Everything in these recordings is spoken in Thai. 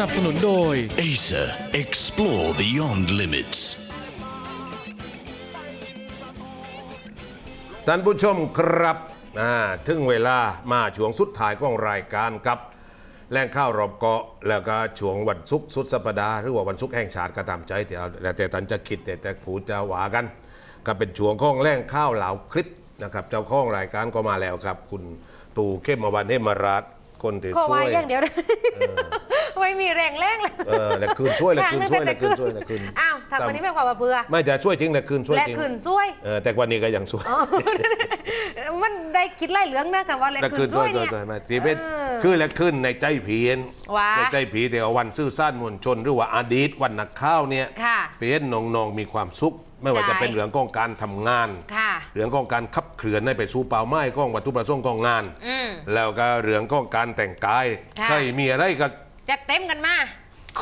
นับสนุนโดย Acer, explore beyond limits. ท่านผู้ชมครับอ่าถึงเวลามาช่วงสุดท้ายของรายการกับแหล่งข้าวรอบเกาะแล้วก็ช่วงวันศุกร์สุดสัปดาห์หรือว่าวันศุกร์แห่งชาติก็ตามใจแต่เอาแล้วแต่ท่านจะคิดแต่แต่ผูจะหวากัน ก็เป็นช่วงของแหล่งข้าวเหลาคลิปนะครับเจ้าของรายการก็มาแล้วครับ คุณตู่เข้มวันเฮมารัต น์คนที่ขอช่ไว้วยอย่างเดียวนะไม่มีแรงแรงเลยเออและคืนช่วยและคืนช่วยและคืนช่วยและคืน อ้าวทำวันนี้ไม่ความว่าเบื่อไม่จะช่วยจริงและคืนช่วยและจริงขืนช่วยเออแต่วันนี้ก็ยังช่วยอ๋อมันได้คิดไล่เหลืองนะคำว่าและและขืคืนนช่ช่ววยยเนี่ยด้วยมาทีเป็นเออคือและคืนในใจผีเห็นว้าในใจผีแต่ว่าวันซื่อสั้นมวลชนหรือว่าอดีตวันนักข้าวเนี่ยค่ะเปลี่ยนน้องๆมีความสุข ไม่ว่าใช่จะเป็นเรื่องของการทำงานค่ะเรื่องของการขับเคลื่อนให้ไปสู่เป้าหมายของวัตถุประสงค์ของงานอืมแล้วก็เรื่องของการแต่งกายค่ะใครมีอะไรก็จัดเต็มกันมา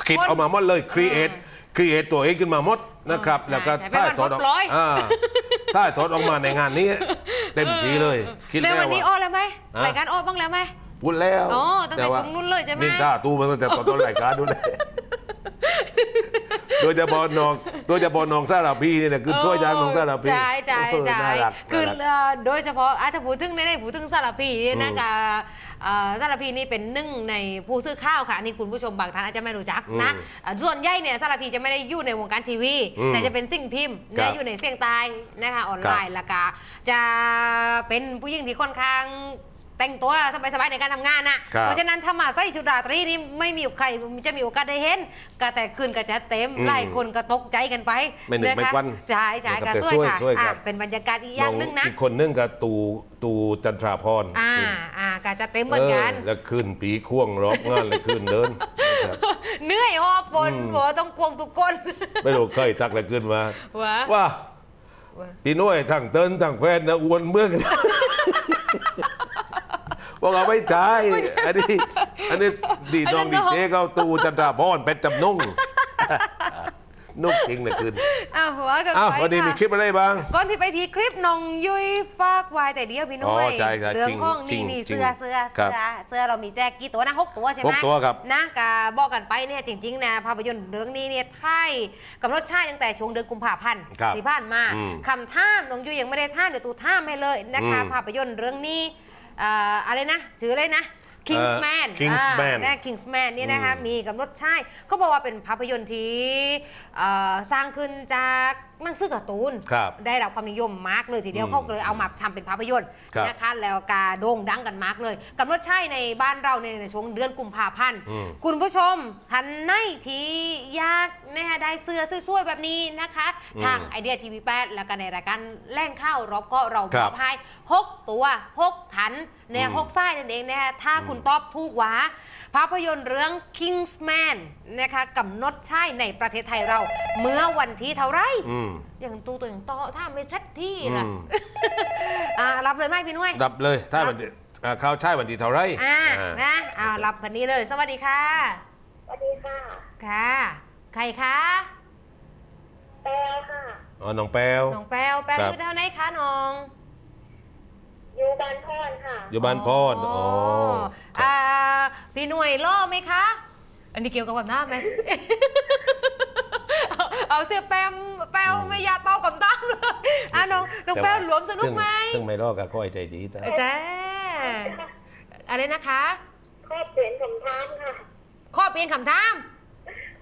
คิดคนเอามาหมดเลยครีเอทอ่ครีเอทตัวเองขึ้นมาหมดนะครับใช่แล้วก็ใช่เป็นวันถอดออกปลดปล่อยอ่าถ้าถอดออกมาในงานนี้ เต็มทีเลย คิดแล้วแล้ววันนี้ว่าอ้อแล้วไหมฮะรายการอ้อบ้างแล้วไหมพูดแล้วอ๋อตั้งแต่ช่วงนู้นเลยใช่ไหมนินทาตู้มันตั้งแต่ตอนต้นรายการนู้นเลย โดยเฉพาะน้องโดยเฉพาะน้องซาลาพีนี่แหละคือช่วยยางน้องซาลาพีใช่ใช่เออใช่น่ารักคือน่ารักเอ่อโดยเฉพาะอาจจะพูดถึงในในพูดถึงสารพีนี่นะอืมกับเอ่อสารพีนี่เป็นหนึ่งในผู้ซื้อข้าวค่ะอันนี่คุณผู้ชมบางท่านอาจจะไม่รู้จักนะอืมเอ่อส่วนใหญ่เนี่ยสารพีจะไม่ได้อยู่ในวงการทีวีอืมแต่จะเป็นสิ่งพิมพ์ครันะบอยู่ในเสียงตายนะคะออนไลน์แล้วก็จะเป็นผู้หญิงที่ค่อนข้าง แต่งตัวสบายๆในการทำงานน่ะครับเพราะฉะนั้นถ้ามาใส่ชุดราตรีนี่ไม่มีใครจะมีโอกาสได้เห็นก็แต่คืนก็จะเต็มอืมหลายคนก็ตกใจกันไปไม่นึกไม่ะคะควันใช่ใช่นะครับก็แต่ช่วยช่วยค่ะช่วยครับอะเป็นบรรยากาศอีกอย่างหนึงนะอีกคนนึงก็ตูตูจันทราพรอ่าคืออ่าก็จะเต็มเหมือนกันเออแล้วขึ้นผีข่วงร้องงานเลยขึ้นเดินนะครับเหนื่อยหอบปนอืมหัวต้องควงทุกคน ไม่รู้เคยทักอะไรขึ้นมาวะว่าว่าพี่น้อยทั้งเติ้นทั้งแฟนนะอ้วนเมือง บอกเอาไม่ใช่อันนี้อันนี้ดีน้องดีเจเขาตูจันทราพรเป็นจำนุ่งนุ่งจริงเลยคืนอ้าวหัวกันอ้าวไปวันนี้มีค่ะคลิปอะไรบ้าง ก่อนที่ไปทีคลิปน้องยุ้ยฝากไวายแต่เดียวพี่นุ้ยอ๋อใช่ครับเรื่องของจรินี่งนี่จริงเสื้อเสื้อครัเสื้บอเสื้อเรามีแจกกี่ตัวนะหกตัวใช่ไหมหกตัวครับนะกาบอกกันไปเนี่ยจริงๆนะภาพยนตร์เรื่องนี้เนี่ยถ่ายกำหนดฉายตั้งแต่ช่วงเดือนกุมภาพันธ์ครับที่ผ่านมาอืมคำท่ามน้องยุ้ยยังไม่ได้ท่ามเดี๋ยวตูท่ามให้เลยนะคะอืมภาพยนตร์เรื่องนี้ เอ่ออะไรนะชื่ออะไรนะ Kingsman เอ่อ Kingsman อ่านะ Kingsman เนี่ยนะคะอืมมีกำหนดฉายเขาบอกว่าเป็นภาพยนตร์ที่เอ่อสร้างขึ้นจากห นังสือการ์ตูน ครับได้รับความนิยมมากเลยทีเดียวอืมเขาก็เลยเอามาทำเป็นภาพยนตร์ครับนะคะแล้วกาโด่งดังกันมากเลยกำหนดฉายในบ้านเราในในช่วงเดือนกุมภาพันธ์อืม คุณผู้ชมทันในที่อยากนะคะได้เสื้อสวยๆแบบนี้นะคะอืมทางไอเดียทีวีแปดแล้วก็ในรายการแล่งข้าวรอบก็เราครัมบอบให้หกตัวหกถันเนี่ยอืม หกไส้นั่นเองนะคะถ้าคุณตอบถูกหวา ภาพยนตร์เรื่อง Kingsman นะคะกำหนดฉายในประเทศไทยเรา เมื่อวันที่เท่าไหร อืมอย่างตูตัวอย่างต่อถ้าไม่ชัดที่ล่ะอืมอ่ารับเลยไหมพี่นุ้ยดับเลยถ้าวันที่อ่าข้าวใช่วันที่เท่าไรอ่าอ่านะอ่ารับคันนี้เลย สวัสดีค่ะสวัสดีค่ะค่ะ ใครคะแปลค่ะอ๋อน้องแปวน้องแป้วแป้วครับอยู่แถวไหนคะน้องอยู่บ้านพอนค่ะอยู่บ้านพอนอ๋อครับอ่าพี่หน่วยล่อไหมคะ อันนี้เกี่ยวกับความหน้าไหม เอาเอาเสียแปมแปมไม่อยากตอบกับตั้งเลยอะน้องน้องแป้วหลวมสนุกไหมซึ่งไม่รอดก็ค่อยใจดีแต่แจ้อะไรนะคะครอบเสียนสมทานค่ะ ข้อเปลี่ยนคำถาม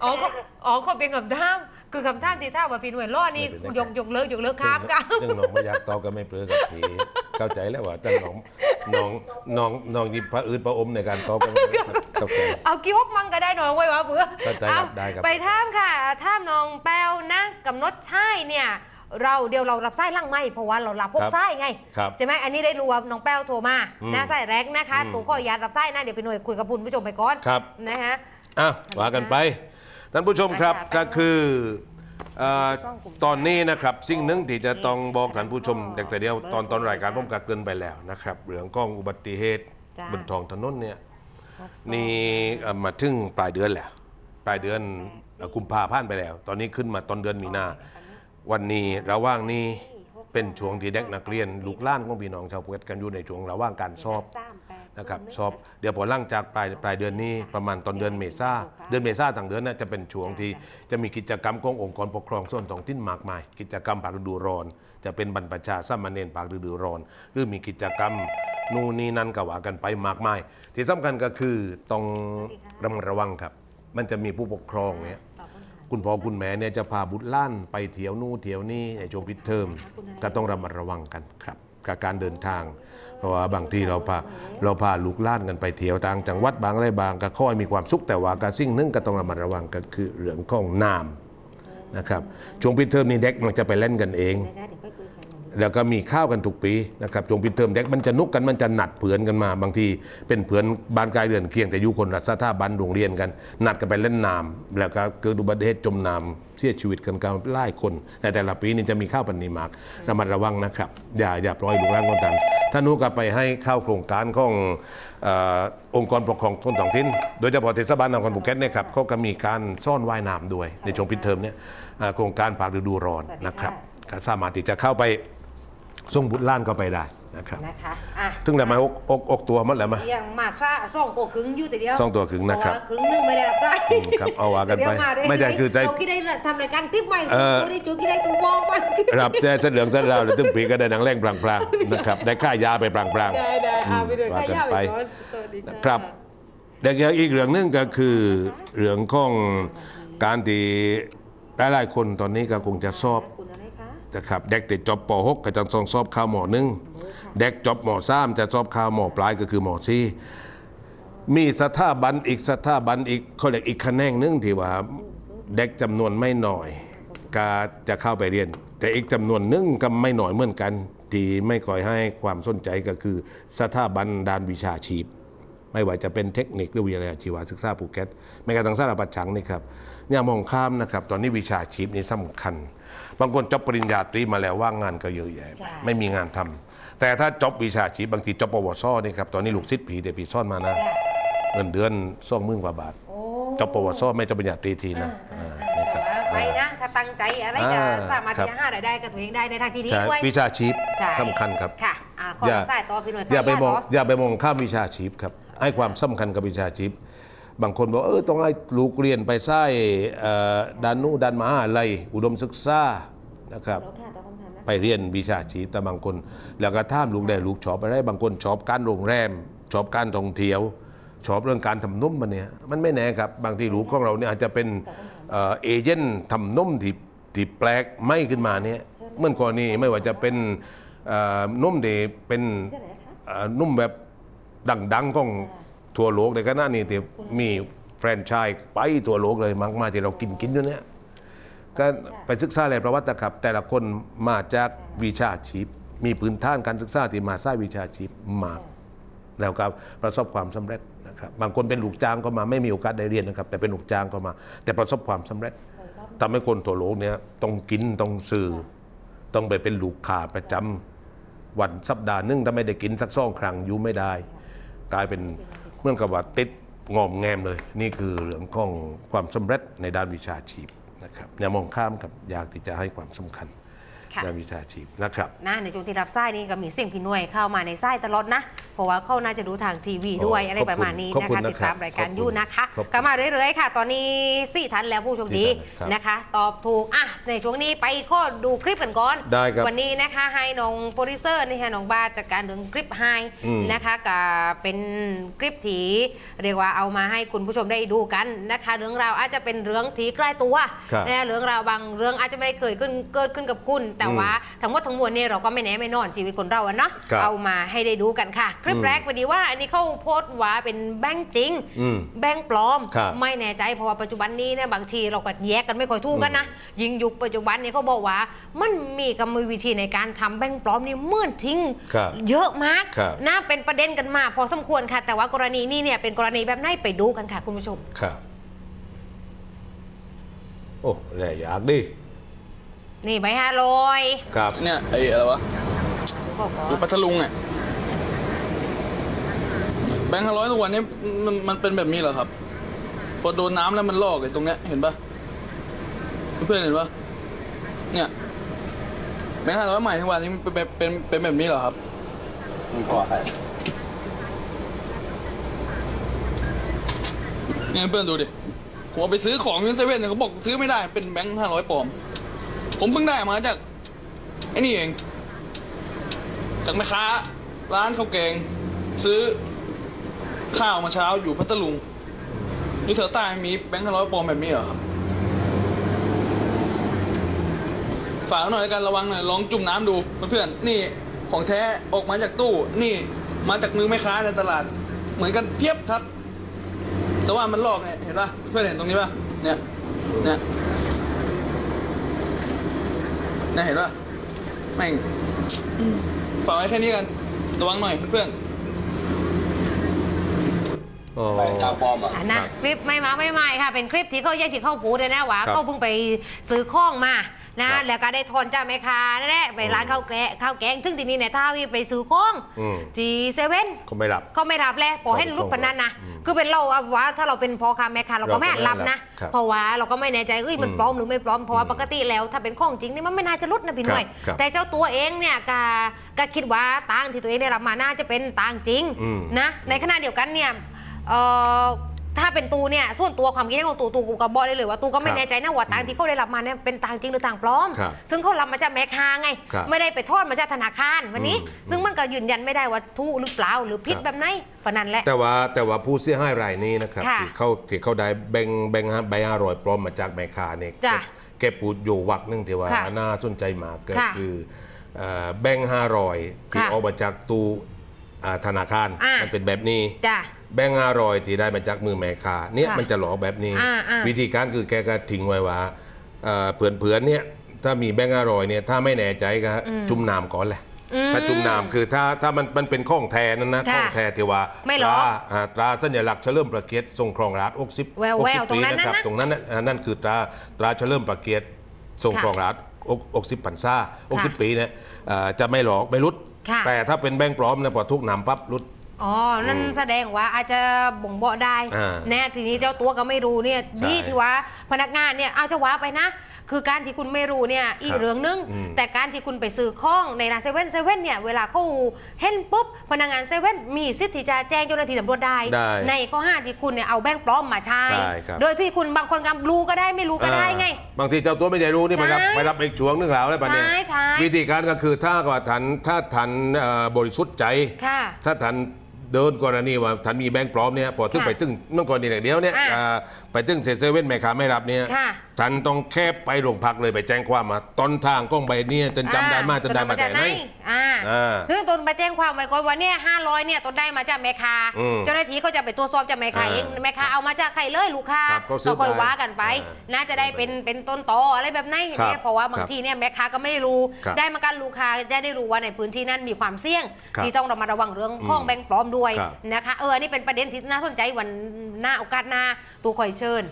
อ๋อข้ออ๋อข้อเปลี่ยนคำถามคือคำถามที่ถ้าว่าพี่หน่วยล่อนี่ยกยกเลิกยกเลิกข้ามกันซึ่งน้องไม่อยากตอบก็ไม่เปลือกับพีเข้าใจแล้วว่าแต่น้องน้องน้องน้องหยิบพระอืดพระอมในการตอบกันเข้าใจ เอากิ้วกมังก็ได้หน่อยไว้วะเบื่อเข้าใจครับเอาได้ครับ ไปท่ามค่ะท่ามน้องแปวนะกำหนดใช่เนี่ย เราเดี๋ยวเรารับไส้ล่างไม่เพราะว่าเรารับพกครับไส้ไง ครับ ใช่ไหมอันนี้ได้รู้ว่าน้องแป้วโทรมาอืมนะไส้แรกนะคะอืม ตัวข้ออนุญาตรับไส้นะเดี๋ยวไปหน่วยคุยกับคุณผู้ชมไปก่อนครับนะคะอะว่ากันไป ท่านผู้ชมครับค่ะก็คือเอ่อช่องกลุ่มตอนนี้นะครับสิ่งหนึ่งที่จะต้องบอกท่านผู้ชมเด็กแต่เดียวตอนตอนรายการผมกักเกินไปแล้วนะครับเรื่องกล้องอุบัติเหตุจ้ะ บนท้องถนนเนี่ยนี่เอ่อมาถึงปลายเดือนแล้วปลายเดือนเอ่อกุมภาพันธ์ไปแล้ว ตอนนี้ขึ้นมาตอนเดือนมีนา วันนี้ระหว่างนี้เป็นช่วงที่เด็กนักเรียนลูกหล้านของพี่น้องชาวพุทธกันอยู่ในช่วงระหว่างการสอบ นะครับสอบเดี๋ยวพอหล่างจากปลายปลายเดือนนี้ประมาณตอนเดือนเมษาเดือนเมษาต่างเดือนน่ะจะเป็นช่วงที่จะมีกิจกรรมขององค์กรปกครองส่วนท้องถิ่นมากมาย กิจกรรมปากฤดูร้อน จะเป็นบรรพชาสามเณรปากฤดูร้อน หรือมีกิจกรรมนู่นนี่นั่นก็ว่ากันไปมากมาย ที่สำคัญก็คือต้องระมัดระวังครับ มันจะมีผู้ปกครองเนี่ยคุณพ่อคุณแม่เนี่ยจะพาบุตรหล้านไปเที่ยวนู่นเที่ยวนี่ในช่วงปิดเทอมก็ต้องระมัดระวังกันครับ กับการเดินทาง เพราะว่าบางทีเราพาเราพาลูกล้านกันไปเที่ยวต่างจังหวัดบางอะไรบางก็ค่อยมีความสุขแต่ว่าการสิ่งนึงก็ต้องระมัดระวังก็คือเรื่องของน้ำนะครับช่วงปิดเทอมนี้เด็กมันจะไปเล่นกันเอง แล้วก็มีข้าวกันทุกปีนะครับช่วงปิดเทอมเด็กมันจะนุกกันมันจะหนัดเผือนกันมา บางทีเป็นเผือนบ้านกายเรือนเคียงแต่อยู่คนละสถาบันโรงเรียนกันนัดกันไปเล่นน้ำแล้วก็เกิดอุบัติเหตุจมน้ำเสียชีวิตกันกันหลายคนแต่แต่ละปีนี่จะมีข้าวปันนีมากระมัดระวังนะครับอย่าอย่าปล่อยลูกหลานคนต่างถ้านุก็ไปให้เข้าโครงการของเออองค์กรปกครองท้องถิ่น โดยเฉพาะเทศบาลนครภูเก็ตเนี่ยครับเขาก็มีการซ่อนว่ายน้ำด้วยในช่วงปิดเทอมเนี่ยเอ่อโครงการปากฤดูร้อนนะครับก็สามารถที่จะเข้าไป ส่งบุตรล้านก็ไปได้นะครับนะคะอะถึงแต่มาอกอกอกตัวหมันแล้วมายังมาซ่าสองตัวครึ่งอยู่แต่เดียวสองตัวครึ่งนะครับเพาว่าครึ่งหนึงไม่ได้รับได้อืมครับเอาว่ากันไปเดี๋ยวาด้ไม่ใช่คือใจเราคิดได้ทำรายการคลิปใหม่เออตัวนี้จูคิดได้ตัวมองไปรับแต่เสนเหลืองเสนราวเลยตึ้งปีก็ได้หนังแรงปลางๆนะครับได้ค่ายาไปปลางๆได้ได้เอาไปเลยว่าขกันยับไปไปก่อนสวัสดีะครับแต่อีกเรื่องหนึงก็คือเรื่องของการที่หลายๆคนตอนนี้ก็คงจะสอบคุณอะไรคะ นะครับเด็กติดจบป .6 ก็จะต้องสอบข้าวหมอหนึ่งเด็กจบหมอสามจะสอบข้าวหมอปลายก็คือหมอสี่มีสถาบันอีกสถาบันอีกเขาเรียกอีกคะแนนหนึงที่ว่าเด็กจำนวนไม่น้อยก็จะเข้าไปเรียน แต่อีกจำนวนหนึงก็ไม่น้อยเหมือนกันที่ไม่ค่อยให้ความสนใจก็คือสถาบันด้านวิชาชีพ ไม่ว่าจะเป็นเทคนิคหรือวิทยาชีวศึกษาภูเก็ตแม้กระทั่งสารพัดชังนี่ครับอย่ามองข้ามนะครับ ตอนนี้วิชาชีพนี่สำคัญ บางคนจบปริญญาตรีมาแล้วว่างงานก็เยอะแยะใช่ไม่มีงานทำแต่ถ้าจบวิชาชีพบางทีจบปวสนี่ครับตอนนี้ลูกศิษย์ผีเดปีซ่อนมานะเงินเดือนสองหมื่นกว่าบาทโอ้จบปวสไม่จบปริญญาตรีทีนะอ่านี่ครับไปนะถ้าตั้งใจอะไรจะอ่าสามารถครับที่จะหารายได้กับตัวเองได้ในทางที่ดีใช่ด้วยวิชาชีพใช่สำคัญครับค่ะอ่าขออย่าสายต่อพี่หน่วยอย่าไปมองขนุญตต่อย่าไปมองข้ามวิชาชีพครับให้ความสำคัญกับวิชาชีพ บางคนบอกเออต้องให้ลูกเรียนไปใส่เอ่อด้านนู้นด้านมหาลัยอุดมศึกษานะครับไปเรียนวิชาชีพแต่บางคน แล้วก็ท่ามลูกได้ลูกชอบอะไรบางคนชอบการโรงแรมชอบการท่องเที่ยวชอบเรื่องการทำนุ่มมันเนี่ยมันไม่แน่ครับ บางทีลูกของเราเนี่ยอาจจะเป็นเอ่อเอเจนต์ทำนุ่มที่ที่แปลกไม่ขึ้นมาเนี่ยเมื่อกรณีไม่ว่าจะเป็นเอ่อนุ่มที่เป็นเอ่อนุ่มแบบดังๆของ ทั่วโลกในขณะนี้ที่มีแฟรนไชส์ไปทั่วโลกเลยมากมายที่เรากินกินอยู่เนี่ยก็ไปศึกษาแหล่งประวัติครับ แต่ละคนมาจากวิชาชีพ มีพื้นฐานการศึกษาที่มาสร้างวิชาชีพมากแล้วก็ประสบความสำเร็จนะครับบางคนเป็นลูกจ้างก็มาไม่มีโอกาสได้เรียนนะครับ แต่เป็นลูกจ้างก็มา แต่ประสบความสำเร็จทำให้คนทั่วโลกเนี่ยต้องกินต้องซื้อต้องไปเป็นลูกค้าประจำวันสัปดาห์หนึงถ้าไม่ได้กินสักสองครั้งอยู่ไม่ได้ กลายเป็น เมื่อกับว่าติดงอมแงมเลย นี่คือเรื่องของความสำเร็จในด้านวิชาชีพนะครับอย่ามองข้ามกับอยากที่จะให้ความสำคัญ ค่ะด้านวิชาชีพนะครับนะในช่วงที่รับสายนี่ก็มีเสียงพี่หน่วยเข้ามาในสายตลอดนะ เพราะว่าเขาน่าจะดูทางทีวีด้วยโอ้อะไรประมาณนี้ขอบนะคุณคะนะติดครับตามรายการขอบคุณอยู่นะคะขอบคุณก็มาเรื่อยๆค่ะ ตอนนี้สี่ทันแล้วผู้โชคดีสี่ท่านครับนะคะ ตอบถูกอะในช่วงนี้ไปข้อดูคลิปกันก่อนได้ครับวันนี้นะคะให้น้องโปรดิวเซอร์นี่ค่ะน้องบาจัดการเรื่องคลิปให้อืมนะคะก็เป็นคลิปที่เรียกว่าเอามาให้คุณผู้ชมได้ดูกันนะคะ เรื่องราวอาจจะเป็นเรื่องที่ใกล้ตัวครับนะเรื่องราวบางเรื่องอาจจะไม่ได้เคยขึ้นเกิดขึ้นกับคุณแต่อืมว่าทั้งหมดทั้งมวลเนี่ยเราก็ไม่แน่ไม่นอนชีวิตคนเราอะเนาะครับเอามาให้ได้ดูกันค่ะ คลิปอืมแรกพอดีว่า อันนี้เขาโพสต์ว่าเป็นแบงค์จริง อืมแบงค์ปลอม ครับไม่แน่ใจเพราะว่าปัจจุบันนี้เนี่ยบางทีเราก็แยกกันไม่ค่อยถูกกันนะยิงยุคปัจจุบันนี้เขาบอกว่า มันมีกรรมวิธีในการทำแบงค์ปลอมนี่เมื่อนทิ้ง ครับเยอะมากครับน่าเป็นประเด็นกันมากพอสมควรค่ะ แต่ว่ากรณีนี้เนี่ยเป็นกรณีแบบไหนไปดูกันค่ะคุณผู้ชม ครับ โอ้แหละอยากดิ นี่ใบห้าลอยครับ เนี่ยไอ้อะไรวะบอกก่ออยู่นพัทลุงอะแบงค์ห้าร้อยทุกวันนี้มันมันเป็นแบบนี้เหรอครับ พอโดนน้ำแล้วมันลอกไอ้ตรงเนี้ยเห็นปะเพื่อนๆเห็นปะเนี่ยแบงค์ห้าร้อยใหม่ทุกวันนี้มันเป็นเป็นเป็นเป็นแบบนี้เหรอครับมึงขอใครเนี่ยเพื่อนดูดิผมเอาไปซื้อของที่เซเว่นเนี่ยเขาบอกซื้อไม่ได้เป็นแบงค์ห้าร้อยปลอม ผมเพิ่งได้มาจากไอ้นี่เอง จากแม่ค้า ร้านข้าวแกง ซื้อข้าวมาเช้าอยู่พัทลุงนี่เธอใต้มีแบงค์ห้าร้อยปลอมแบบนี้เหรอครับฝากหน่อยกันระวังหน่อยลองจุ่มน้ำดูเพื่อนๆนี่ของแท้ออกมาจากตู้ นี่มาจากมือแม่ค้าในตลาด เหมือนกันเพียบครับ แต่ว่ามันลอกไงเห็นปะเพื่อนเห็นตรงนี้ปะเนี่ยเนี่ย นี่ยเห็นปะแม่งอืมฝากไว้แค่นี้กัน ระวังหน่อยเพื่อน อ๋ออะนะคลิปไม่มาไม่ไม่ค่ะ เป็นคลิปที่เขาแยกที่เข้าปูเลยนะว่าครับเขาเพิ่งไปซื้อข้องมานะครับ แล้วก็ได้ทอนจากแม่ค้านั่นแหละไปร้านข้าวแกงข้าวแกงซึ่งทีนี้เนี่ยถ้าวิไปซื้อข้องอืมจีเซเว่นเขาไม่รับ เขาไม่รับแล้วปล่อยให้ครับรุดพนันนะอืมคือเป็นเราอะว่าถ้าเราเป็นพ่อค้าแม่ค้าเราก็เราก็ไม่อาจรับนะไม่รับเพราะว่าเราก็ไม่แน่ใจเอ้ยมันอืมปลอมหรือไม่ปลอมเพราะว่าอืมปกติแล้วถ้าเป็นของจริงนี่มันไม่น่าจะรุดนะพี่หน่อย ครับครับแต่เจ้าตัวเองเนี่ยก็ก็คิดว่าตังค์ที่ตัวเองได้รับมาน่าจะเป็นตังค์จริงอืม นะ ในขณะเดียวกันเนี่ย เอ่อถ้าเป็นตูเนี่ยส่วนตัวความคิดของตูตูกูก็บอกได้เลยว่าตูก็ไม่ครับแน่ใจนะว่าตังค์ที่เขาได้รับมาเนี่ยเป็นตังค์จริงหรือตังค์ปลอม ครับซึ่งเขารับมาจากแม่ค้าไง ครับไม่ได้ไปทอดมาจากธนาคารวันนี้ อืม ซึ่งมันก็ยืนยันไม่ได้ว่าถูกหรือเปล่าหรือผิดครับแบบไหนเพราะนั้นแหละ แต่ว่าแต่ว่าผู้เสียหายรายนี้นะครับค่ะที่เขาที่เขาได้แบ่งแบ่งใบห้าร้อยปลอมมาจากแม่ค้าเนี่ยจ้ะแกพูดอยู่วักหนึงที่ว่าค่ะน่าสนใจมากก็ค่ะคือเอ่อแบ่งห้าร้อยที่ค่ะออกมาจากตู้อ่าธนาคารอ่ามั มันเป็นแบบนี้ จ้ะ แบงค์ห้าร้อยที่ได้มาจากมือแม่ค้าเนี่ยค่ะมันจะหลอกแบบนี้ อ่าอ่า วิธีการคือแกก็ทิ้งไว้ว่าเผื่อนเผื่อนๆเนี่ยถ้ามีแบงค์ห้าร้อยเนี่ยถ้าไม่แน่ใจก็จุ่มน้ำก่อนแหละ อืม ถ้าจุ่มน้ำคือถ้าถ้ามันมันเป็นข้องแทนนั่นนะค่ะข้องแทนที่ว่าไม่หลอกตราอ่าตราสัญลักษณ์เฉลิมประเกียรติทรงครองราชอกสิบแววๆตรงนั้นนะครับนะตรงนั้นน่ะอ่านั่นคือตราตราเฉลิมประเกียรติทรงค่ะครองราชอกอกสิบปันซ่าอกสิบค่ะปีเนี่ยอ่าจะไม่หลอกไม่รุด ค่ะแต่ถ้าเป็นแบงค์ปลอมนะพอทุกน้ำปั๊บรุด อ๋อ นั่นอืมแสดงว่าอาจจะบ่งบอกได้อ่าแน่ทีนี้เจ้าตัวก็ไม่รู้เนี่ยใช่ดีที่ว่าพนักงานเนี่ยเอาจะว่าไปนะ คือการที่คุณไม่รู้เนี่ยอีคกรับเรื่องนึง อืมแต่การที่คุณไปซื้อของในร้านเซเว่นเซเว่นเนี่ยเวลาเขาเห็นปุ๊บพนักงานเซเว่นมีสิทธิ์ที่จะแจ้งเจ้าหน้าที่ตำรวจได้ได้ในข้อห้าที่คุณเนี่ยเอาแบงค์ปลอมมาใช้ได้ครับ โดยที่คุณบางคนก็รู้ก็ได้ไม่รู้ก็ได้ไง บางทีเจ้าตัวไม่ได้รู้นี่ไปรับใช่ ไปรับอีกช่วงนึงแล้วแล้วปะเนี่ยใช่ใช่วิธีการก็คือถ้าว่าทันถ้าทันเอ่อบริสุทธิ์ใจ ค่ะ ถ้าทัน เดินกรณีว่าทันมีแบงค์ปลอมเนี่ยพอถึงค่ะไปถึงเมื่อก่อนนี่เดียวเนี่ยอ่าอ่าไปถึงเซเว่นแม่ค้าไม่รับเนี่ยค่ะทันต้องแคบไปโรงพักเลยไปแจ้งความมาต้นทางกล้องใบเนี่ยจนจำได้มาจนได้มาแต่ไหน อ่าอ่าคือตนไปแจ้งความไว้ก่อนว่าเนี่ยห้าร้อยเนี่ยตนได้มาจากแม่ค้าอืมเจ้าหน้าที่เขาจะไปตรวจสอบจากแม่ค้าอ่าเองแม่ค้าเอามาจากใครเลยลูกค้าครับเขาซื้อก็ค่อยว่ากันไปอ่าน่าจะได้เป็นเป็นต้นตออะไรแบบนั้นครับเนี่ยเพราะว่าบางครับทีเนี่ยแม่ค้าก็ไม่รู้ครับได้มากันลูกค้าจะได้รู้ว่าในพื้นที่นั้นมีความเสี่ยง ครับที่ต้องระมัดระวังเรื่องของอืมแบงค์ปลอมด้วยครับ นะคะเอออันนี่เป็นประเด็นที่น่าสนใจวันหน้าโอกาสหน้าตัวคอยเชิญ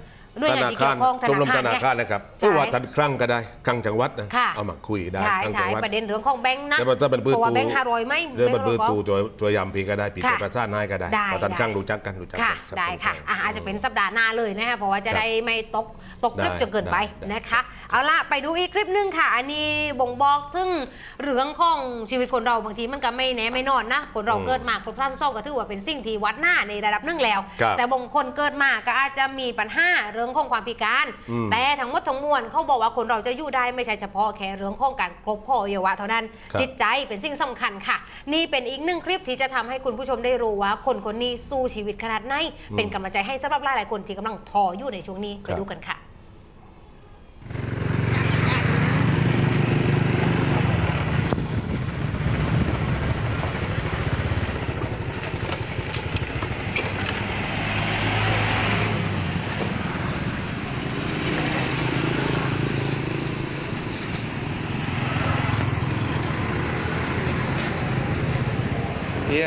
ด้วยธงานนาที่คาเกี่รยวข้องธชมรมนาธคารนาเนี่ยคารนะครับใช่เพราะว่าทันครั้งก็ได้ครั้งจังหวัดนะค่ะ เอามาคุยได้ใช่ครั้งใช่จังหวัดประเด็นเรื่องของแบงค์นะแล้วมันถ้าเป็นปืนเพราะว่าตูแบงค์ห้าร้อยไม่เรื่องมันไม่ปืนรู้ตูตัวตัวยำพีก็ได้ปีค่ะประชาตินายก็ได้ได้เพราะทันได้ ครั้งรู้จักกันรู้จักกัค่ะนรับได้ค่ะรับอะอาจจะเป็นสัปดาห์หน้าเลยนะคะเพราะว่าจะครับได้ไม่ตกตกคลิปได้จนเกินไปได้ นะคะ เอาล่ะไปดูอีกคลิปหนึงค่ะ อันนี้บ่งบอกซึ่งเรื่องของชีวิตคนเราบางทีมันก็ไม่แน่ไม่นอนนะ คนเราอืมเกิดมาครบซ้ำซ้อนก็ถือว่าเป็นสิ่งที่วัดหน้าในระดับหนึงแล้ว ครับแต่บางคนเกิดมาก็อาจจะมีปัญหาเรื่องของความพิการอืมแต่ทั้งหมดทั้งมวลเขาบอกว่าคนเราจะอยู่ได้ไม่ใช่เฉพาะแค่เรื่องของการครบข้ออวัยวะเท่านั้นครับจิตใจเป็นสิ่งสำคัญค่ะ นี่เป็นอีกหนึ่งคลิปที่จะทำให้คุณผู้ชมได้รู้ว่า คนคนนี้สู้ชีวิตขนาดไหนเป็นกำลังใจให้สำหรับหลายๆคนที่กำลังท้ออยู่ในช่วงนี้คไปรับดูกันค่ะ พี่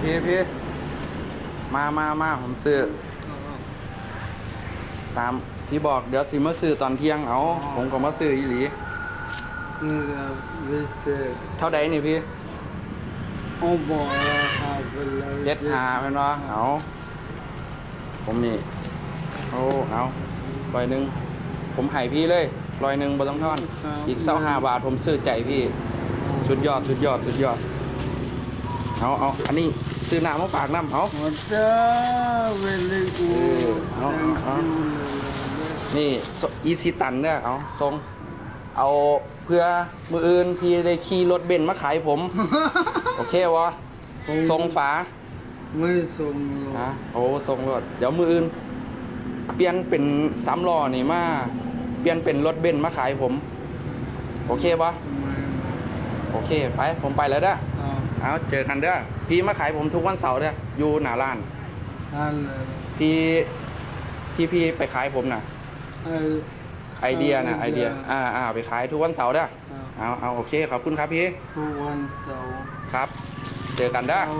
พี่พี่ มามามาผมซื้อ ตามที่บอกเดี๋ยวสิมาซื้อตอนเที่ยงเอา ผมก็มาซื้ออีหลี นี่เราวิเศษเท่าใดนี่พี่โอ้บอกราคาเป็นเลยเจ็ดหาเป็นวะเอาผมนี่โอ้เอาร้อยหนึ่งผมให้พี่เลยร้อยหนึ่งบ่ต้องทอน อีกเศร้าห้าบาทผมซื้อใจพี่ สุดยอดสุดยอดสุดยอด เอาเอาเอาอันนี้ ซื้อน้ำมาฝากน้ำเอามาเจ้าเวลิกูเอาเอานี่อีซิตันเนี่ยเอาทรง เอาเพื่อมืออื่นที่ได้ขี่รถเบนซ์มาขายผม โอเควะทรงฝา ไม่ส่งหรอฮะกโอ้ทรงรถเดี๋ยวมืออื่น เปลี่ยนเป็นสามล้อนี่มาเปลี่ยนเป็นรถเบนซ์มาขายผม โอเคปะทำไมโอเค ไป ผมไปแล้วเด้อ เอาเอาเจอกันเด้อพี่มาขายผมทุกวันเสาร์เด้ออยู่หน้าร้านอันเลยที่ที่พี่ไปขายผมน่ะไอ้ไอเดียน่ะไอเดียอ่าอ่าไปขายทุกวันเสาร์เด้อเอาเอาเอาโอเคขอบคุณครับพี่ทุกวันเสาร์ครับ เจอกันเด้อเอา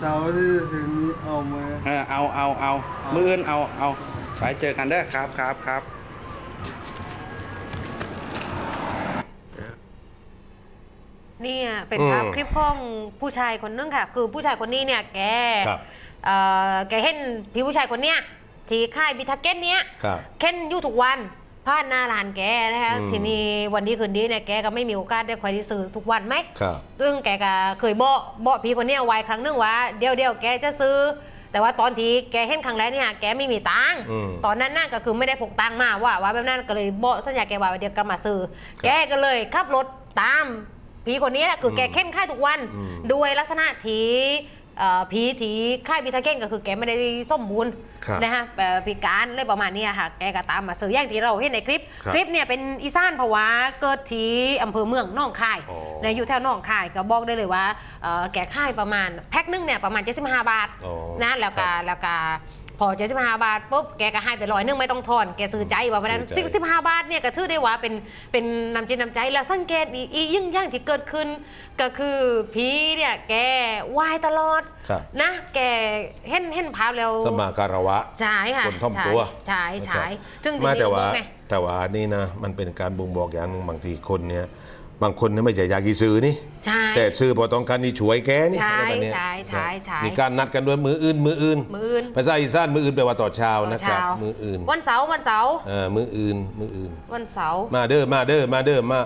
เสาร์ที่จะถึงนี้เอาไหมเออเอาเอาเอามืออื่นเอาเอาไปเจอกันเด้อครับครับครับ เนี่ยเป็นอืมภาพคลิปของผู้ชายคนนึงค่ะ คือผู้ชายคนนี้เนี่ยแกครับเอ่อแกเห็นพี่ผู้ชายคนเนี้ยที่ค่ายบิทาเก็ตเนี้ยครับเค้นอยู่ทุกวันผ่านหน้าร้านแกนะคะอืมทีนี้วันดีคืนดีเนี่ยแกก็ไม่มีโอกาสได้คอยที่ซื้อทุกวันไหมครับซึ่งแกก็เคยบอกบอกพี่คนเนี้ยไว้ครั้งหนึงว่าเดี๋ยวเดี๋ยวแกจะซื้อ แต่ว่าตอนที่แกเห็นครั้งแรกเนี่ยแกไม่มีตังค์อืมตอนนั้นน่ะก็คือไม่ได้พกตังค์มาว่าว่าแบบนั้นก็เลยบอกสัญญาแกว่าเดี๋ยวก็มาซื้อ แกก็เลยขับรถตาม พี่คนนี้แหละคือแกเค้นค่ายทุกวันอืมด้วยลักษณะที่เอ่อผีที่ค่ายบิทาเก้นก็คือแกไม่ได้สมบูรณ์ครับนะฮะแบบพิการอะไรประมาณเนี้ยค่ะ แกก็ตามมาซื้ออย่างที่เราเห็นในคลิปครับคลิปเนี่ยเป็นอีสานเพราะว่าเกิดที่อำเภอเมืองหนองคายอ๋อในอยู่แถวหนองคายก็บอกได้เลยว่าเอ่อแกค่ายประมาณแพ็คนึงเนี่ยประมาณ75บาทอ๋อนะแล้วก็แล้วก็ พอ75บาทปุ๊บแกก็ให้ไปร้อยนึงไม่ต้องทอน แกซื้อใจว่าเพราะฉะนั้นซื้อใจ15บาทเนี่ยก็ถือได้ว่าเป็นเป็นน้ำจิตน้ำใจแล้วสังเกตอีอียิ่งอย่างที่เกิดขึ้น ก็คือผีเนี่ยแกไหวายตลอดครับ นะ แกเห็นเห็นภาพแล้วสมาการะวะ ใช่ค่ะคนท่อมตัว ใช่ใช่นะครับซึ่งทีไมานี้แต่ก็บว่า อกไง แต่ว่านี่นะ มันเป็นการบ่งบอกอย่างหนึ่งบางทีคนเนี่ย บางคนเนี่ยไม่ใช่อยากกีซื้อนี่ ใช่แต่ซื้อเพอต้องการนี่ช่วยแกนี่ใช่อะไรแบบเนี้ยใช่ใช่ใช่มีการนัดกันด้วยมืออื่นมืออื่นมืออื่น ภาษาอีสานมืออื่นแปลว่าต่อเช้านะครับ เช้า มืออื่นวันเสาร์วันเสาร์เออมืออื่นมืออื่น วันเสาร์ มาเด้อมาเด้อมาเด้อมา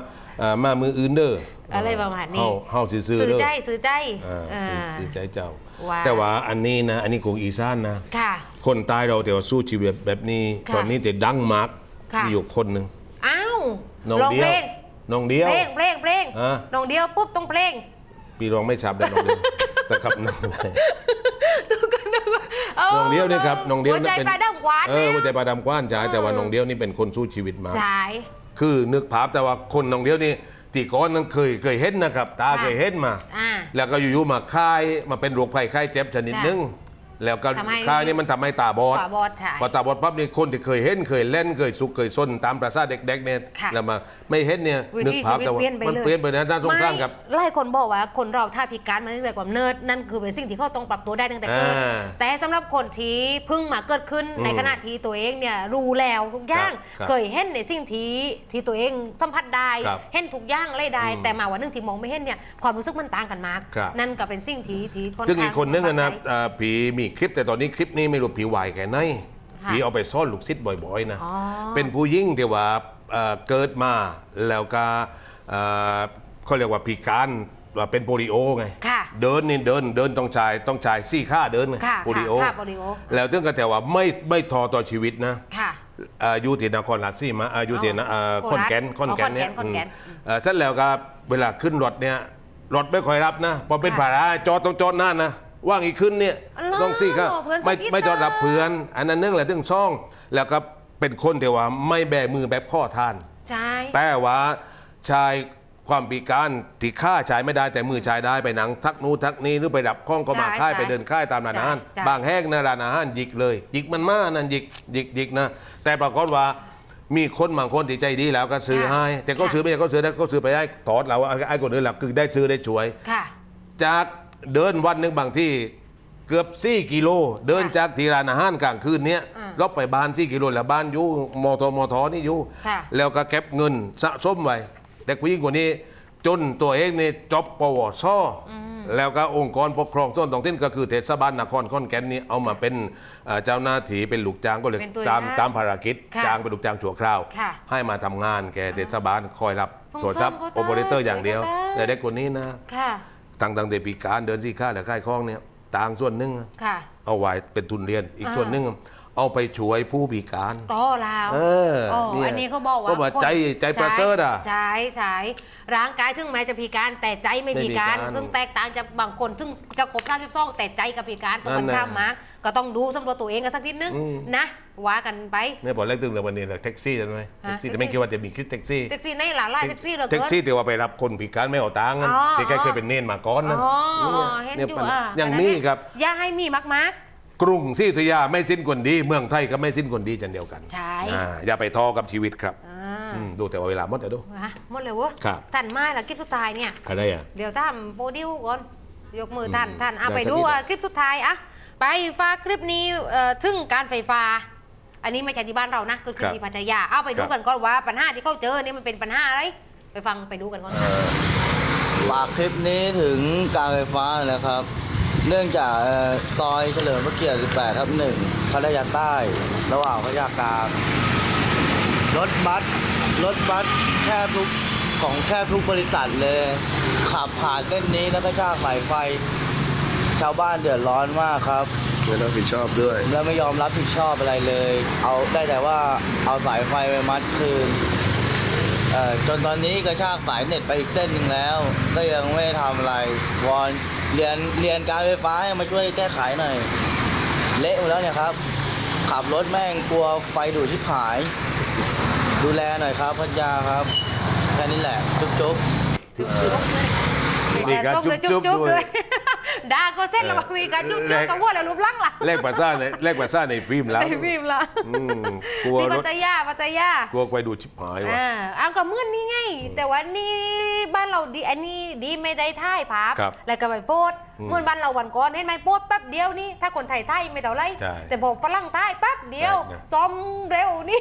อ่ามามืออื่นเด้ออะไรประมาณนี้ เฮาเฮาสิซื้อซื้อเด้อใจซื้อใจอ่าเอซื้ออซื้อใจเจ้า ว้าว แต่ว่าอันนี้นะอันนี้ของอีสานนะ ค่ะ คนตายเราแต่ว่าสู้ชีวิตแบบนี้ ค่ะตอนนี้แต่ดังมากค่ะ มีอยู่คนหนึ่ง อ้าวน้องลองเดีเพยลวง น้องเดียวเพลงเพลงเพลงอะน้องเดียวปุ๊บต้องเพลงปีรองไม่ชับได้น้องเดียวแต่ครับน้องดูกันดูกันอาน้องเดียวนี่ครับน้องเดียวหัวใจนี่เป็น ปลาดำขวานเออหัวใจปลาดำกว้านจ่ายแต่ว่าน้องเดียวนี่เป็นคนสู้ชีวิตมา ใช่ คือนึกภาพแต่ว่าคนน้องเดียวนี่ตีก้อนนั้นเคยเคยเห็นนะครับ ตาค่ะเคยเห็นมา อ่าแล้วก็อยู่ๆมาค่ายมาเป็นโรคภัยไข้เจ็บชนิดหนึง แล้วก็ทำให้ ค่ายนี่มันทำให้ตาบอด ตาบอดใช่ พอตาบอดปั๊บนี่คนที่เคยเห็นเคยเล่นเคยสุกเคยซนตามประสาเด็กๆเนี่ยค่ะแล้วมาไม่เห็นเนี่ยวินึกถีภาพชีวิตแต่ว่าเปลี่ยนไปมันเลยเปลี่ยนไปนะด้านตรงข้ามครับไม่หลายคนบอกว่าคนเราถ้าพิการมาตั้งแต่ก่อนเนิร์ดนั่นคือเป็นสิ่งที่เขาต้องปรับตัวได้ตั้งแต่เกิดอ่าแต่สำหรับคนที่เพิ่งมาเกิดขึ้นอืมในขณะที่ตัวเองเนี่ยรู้แล้วทุกอย่างครับเคยเห็นในสิ่งที่ที่ตัวเองสัมผัสได้ครับเห็นทุกอย่างอะไรได้อืมแต่มาวันหนึงที่มองไม่เห็นเนี่ยความรู้สึกมันต่างกันมาก ครับ นั่นก็เป็นสิ่งที่ที่ค่อนซึ่งข้างอีกคนนึงอะนะลำบากใจอ่าผีมีคลิปแต่ตอนนี้คลิปนี้ไม่รู้ผีวายแค่ไหนค่ะผีเอาไปซ่อนลูกศิษย์บ่อยๆนะอ๋อ เป็นผู้ยิ่งที่ว่าเอ่อเกิดมาแล้วก็เอ่อเขาเรียกว่าพิการว่าเป็นโปลิโอไงค่ะเดินนี่เดินเดินต้องชายต้องชายซี่ข้าเดินไงค่ะโปลิโอค่ะโปลิโอ แล้วถึงก็แต่ว่าไม่ไม่ทอต่อชีวิตนะ ค่ะเอ่ออยู่ที่นครราชสีมาเอ่ออยู่ที่นะเอ่อโคขอนราชแก่นขอนแก่นเนี่ยอ๋อขอนแก่น อืมเอ่อเสร็จแล้วก็เวลาขึ้นรถเนี่ยรถไม่ค่อยรับนะพอเป็นค่ะภาระจอดต้องจอดหน้านะ ว่างอีกขึ้นเนี่ยอ๋อต้องซี่ข้าเพื่อนไม่สกิดไม่จอดรับนะเพื่อน อันนั้นเนื่องแหละถึงช่อง แล้วก็เป็นคนที่ว่าไม่แบมือแบบข้อทานใช่แต่ว่าชายความปีการที่ฆ่าชายไม่ได้แต่มือชายได้ไปหนังทักนู้ทักนี้หรือไปรับข้องก็มาใช่ค่ายใช่ไปเดินค่ายตามร้านอาหารใช่ใช่บางแห้งนะร้านอาหารหยิกเลยหยิกมันมากนั่นหยิกหยิกหยิกนะ แต่ปรากฏว่ามีคนบางคนที่ใจดีแล้วก็ซื้อค่ะให้ แต่ก็ค่ะซื้อไม่ใช่ก็ซื้อได้ก็ซื้อไปให้ถอดเราไอ้คนอื่นหลักคือได้ซื้อได้ช่วยค่ะจาก เดินวันหนึ่งบางที่เกือบ4กิโล เดินค่ะจากที่ร้านอาหารกลางคืนเนี้ยอืมลบไปบ้าน4กิโลแล้วบ้านอยู่มทมทนี่อยู่ค่ะ แล้วก็เก็บเงินสะสมไว้เด็กผู้หญิงคนนี้จนตัวเองนี่จบปวชแล้วก็องค์กรปกครองส่วนท้องถิ่นก็คือเทศบาลนครขอนแก่นนี่เอามาเป็นเอ่อเจ้าหน้าที่เป็นลูกจ้างก็เลยเป็นตัวตามอย่างตามภารกิจค่ะจ้างเป็นลูกจ้างชั่วคราว ค่ะให้มาทำงานแกเทศบาลคอยรับส่งโทรศัพท์เสริมเขาโอเปอเรเตอร์อย่างเดียวได้ แต่เด็กคนนี้นะ ค่ะ ต่างต่างเดปีการเดินที่ค่าและค่ายคล้องเนี่ยต่างส่วนหนึ่งค่ะ เอาไว้เป็นทุนเรียนอีกอ่า ส่วนหนึ่ง เอาไปช่วยผู้พิการต่อแล้วเอออ๋อเนี่ยอันนี้เขาบอกว่าเพราะว่าคนใจใจประเสริฐอะใช่ใช่ร่างกายถึงแม้จะพิการแต่ใจไม่ไม่พิการพิการ ซึ่งแตกต่างจากบางคนซึ่งจะครบ32แต่ใจกับพิการตรงกันนั่นน่ะข้ามมาก็ต้องดูสำรวจตัวเองกันสักนิดนึงอืมนะว่ากันไปเนี่ยพอแรกตึงเลยวันนี้เลยแท็กซี่ใช่ไหมฮะแท็กซี่แท็กซี่แต่ไม่คิดว่าจะมีคลิปแท็กซี่แท็กซี่ในหลาล่าแท็กซี่เหลือแท็เกิกนซี่ที่ว่าไปรับคนพิการไม่เอาตังค์นั่นอ๋อที่แกเคยเป็นเนนมาก่อนนะอ๋อเห็นเนี่ยอยู่ปัญอะอย่างนี้ครับอย่าให้มีมาก กรุงศรีอยุธยาไม่สิ้นคนดี เมืองไทยก็ไม่สิ้นคนดีเช่นเดียวกันใช่ อ่าอย่าไปท้อกับชีวิตครับๆอ่าอืมดูแต่ว่าเวลาหมดจะดูอะหมดเลยเวะครับท่านมาแล้วคลิปสุดท้ายเนี่ย อะไรอะ เดี๋ยวท่านโปรดิวก่อน ยกมือท่านอืมท่านเอาได้ไปสักดูนิดอะอะคลิปสุดท้ายอะไปฟ้าคลิปนี้เอ่อถึงการไฟฟ้า อันนี้ไม่ใช่ที่บ้านเรานะคือคือที่พัทยาเอาไปดูกันก่อนว่าปัญหาที่เขาเจอนี่มันเป็นปัญหาอะไรไปฟังไปดูกันก่อน ฝากคลิปนี้ถึงการไฟฟ้านะครับ เนื่องจากเอ่อซอยเฉลิมพระเกียรติ 18 ทับ 1พัทยาใต้ ระหว่างพัทยากลาง รถบัส รถบัสแทบทุกของแทบทุกบริษัทเลย ขับผ่านเส้นนี้แล้วก็ชากสายไฟ ชาวบ้านเดือดร้อนมากครับ ไม่รับผิดชอบด้วย แล้วไม่ยอมรับผิดชอบอะไรเลย เอาได้แต่ว่าเอาสายไฟไปมัดคืนเอ่อจนตอนนี้กระชากสายเน็ตไปอีกเส้นหนึ่งแล้ว ก็ยังไม่ทำอะไรวอน เรียนเรียนการไฟฟ้าให้มาช่วยแก้ไขหน่อย เละหมดแล้วเนี่ยครับ ขับรถแม่งกลัวไฟดูดชิบหาย ดูแลหน่อยครับพัทยาครับแค่นี้แหละ จุ๊บจุ๊บมีการส่งเลยจุ๊บๆจุ๊บด้วยๆ ด้วยด่าก็เส้นแล้วมีการจุ๊บแรจุ๊บกกับวัวแล้วรูปร่างล่ะแลกภาษาในแลกภาษาในฟิล์มแล้วไอ้พิมพ์ละอืมกลัวนี่รพัถทยาพัทยากลัวไปดูชิบหายว่ะอ่าเอาก็เหมื่อนนี่ไง แต่ว่านี่บ้านเราดีอันนี้ดีไม่ได้ท่ายภาพครับแล้วก็ไปโพสต์อืมเหมื่อนบ้านเราวันก่อนเห็นไหมโพสต์แป๊บเดียวนี่ถ้าคนไทยไทยไม่เท่าไรใช่แต่พอฝรั่งไทยแป๊บเดียวใช่นะซ้อมเร็วนี่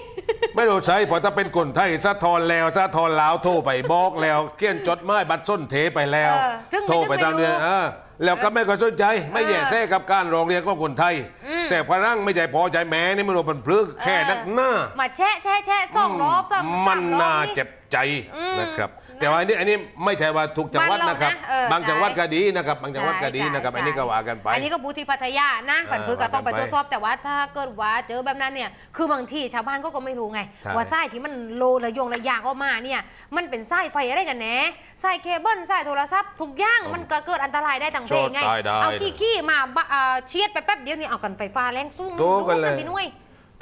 ไม่รู้ใช้เพราะถ้าเป็นคนไทยซะทอนแล้วซะทอนลาวโทรไปบอกแล้วเขียนจดหมายบัตรส้นเทไปแล้วเออจึงไม่โทรไปจึงไม่ทางเดือนรู้เออ แล้วก็ไม่ก็สนใจ ไม่แย่แท้กับการร้องเรียนของคนไทยอืมแต่ฝรั่งไม่ใจพอใจแม้นี่มันรู้มันพลึกแค่นักหน้ามาแชะแชะแชะสองรอบสามมันสามรอบน่าเจ็บใจอืมนะครับ แต่ว่าอันนี้อันนี้ไม่ใช่ว่าทุกจังหวัดบ้านเรานะครับนะเออบางจังหวัดใช่ก็ดีนะครับบางจังหวัดก็ดีใช่นะครับใช่อันนี้ก็ว่ากันไป อันนี้ก็บูที่พัทยานะเออผันพือก็ต้องไปว่ากันไปตรวจสอบแต่ว่าถ้าเกิดว่าเจอแบบนั้นเนี่ย คือบางที่ชาวบ้านเขาก็ไม่รู้ไง ใช่ว่าไส้ที่มันโลระยงระยางออกมาเนี่ย มันเป็นไส้ไฟอะไรกันแน่ไส้เคเบิลไส้โทรศัพท์ทุกอย่างมันก็เกิดอันตรายได้ทั้งเพลงไง โชว์ตายได้เอาขี้ขี้มาบะเอ่อเชียดไปแป๊บเดียวนี่เอากันไฟฟ้าแรงสู้โดนกันเลย พี่นุ้ย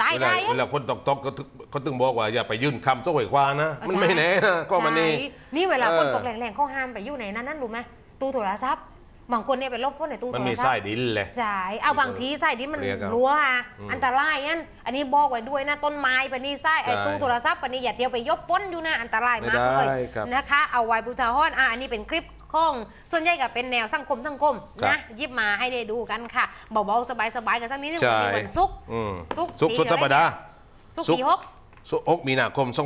ตายเวลาได้เวลาคนตกตกก็ถึงเขาตึงบอกว่าอย่าไปยื่นคำโซ่หวยควานะ มันไม่แน่นะก็มันนี่ ใช่นี่เวลาคนเออ ตกแรงๆเขาห้ามไปอยู่ในนั้นนั่นรู้ไหมตู้โทรศัพท์บางคนเนี่ยไปลบฝนในตู้โทรมัศันพท์มีไส้ดินเลยใช่เอาบางทีไส้ดินมันเรียกเอารั้วอะอืมอันตรายงั้นอันนี้บอกไว้ด้วยนะต้นไม้ปะนี่ไส้ไอ้ใช่ตู้โทรศัพท์ปะนี่อย่าเที่ยวไปยกป้นอยู่นะอันตรายมากไม่เลได้ยครับ นะคะ เอาไว้บูชาห้อนอะอันนี้เป็นคลิป ของ ส่วนใหญ่ก็เป็นแนวสังคมสังคมครับนะหยิบมาให้ได้ดูกันค่ะเบาๆสบายๆกันสักนิดนึงใช่วันนี้วันศุกร์อืมศุกร์ศุกร์ปีสุดสัปดาห์ศุกร์ศุกร์ปีหกศุกร์อกมีนาคม2558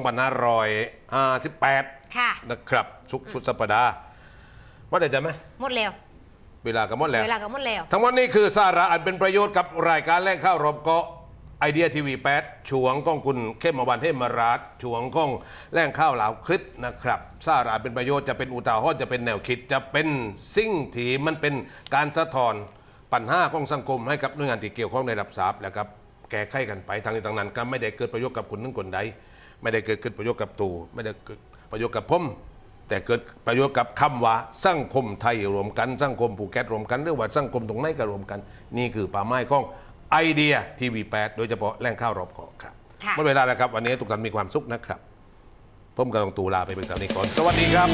ค่ะนะครับศุกร์สุดสัปดาห์ว่าได้จะไหมหมดแล้วเวลาก็หมดแล้วเวลาก็หมดแล้วทั้งหมดนี้คือสาระอันเป็นประโยชน์กับรายการแล่งข้าวรบเกาะ ไอเดียทีวี8ช่วงของคุณเข้มอวันเทมราชช่วงของแล่งข้าวเหลาคลิปนะครับสาระอันเป็นประโยชน์จะเป็นอุทาหรณ์จะเป็นแนวคิดจะเป็นสิ่งที่มันเป็นการสะท้อนปัญหาของสังคมให้กับหน่วยงานที่เกี่ยวข้องในรับทราบแล้วครับแก้ไขกันไปทางนี้ทางนั้นก็ไม่ได้เกิดประโยชน์กับคนนึ่งคนใดไม่ได้เกิดเกิดประโยชน์กับตูไม่ได้เกิดประโยชน์กับผมแต่เกิดประโยชน์กับคำว่าสังคมไทยรวมกันสังคมภูเก็ตรวมกันหรือว่าสังคมตรงไหนก็รวมกัน นี่คือป่าไม้ของ ไอเดียทีวี8โดยเฉพาะแหล่งข้าวรอบเกาะครับค่ะ หมดเวลาแล้วครับ วันนี้ทุกท่านมีความสุขนะครับผมกำลังตูลาไปเป็นสาวนี้ก่อน สวัสดีครับ